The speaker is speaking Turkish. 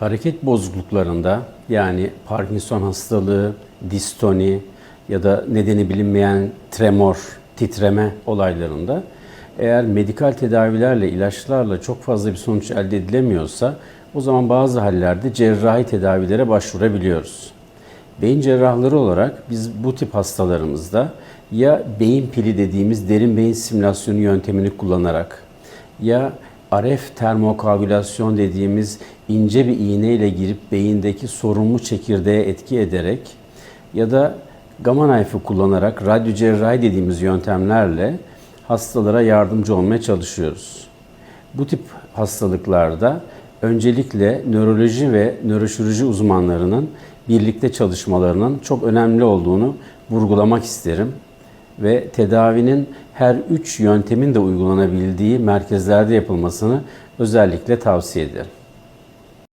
Hareket bozukluklarında yani Parkinson hastalığı, distoni ya da nedeni bilinmeyen tremor, titreme olaylarında eğer medikal tedavilerle, ilaçlarla çok fazla bir sonuç elde edilemiyorsa o zaman bazı hallerde cerrahi tedavilere başvurabiliyoruz. Beyin cerrahları olarak biz bu tip hastalarımızda ya beyin pili dediğimiz derin beyin simülasyonu yöntemini kullanarak ya RF termokagülasyon dediğimiz ince bir iğne ile girip beyindeki sorunlu çekirdeğe etki ederek ya da gamma knife'ı kullanarak radyo cerrahi dediğimiz yöntemlerle hastalara yardımcı olmaya çalışıyoruz. Bu tip hastalıklarda öncelikle nöroloji ve nöroşirurji uzmanlarının birlikte çalışmalarının çok önemli olduğunu vurgulamak isterim ve tedavinin her üç yöntemin de uygulanabildiği merkezlerde yapılmasını özellikle tavsiye ederim.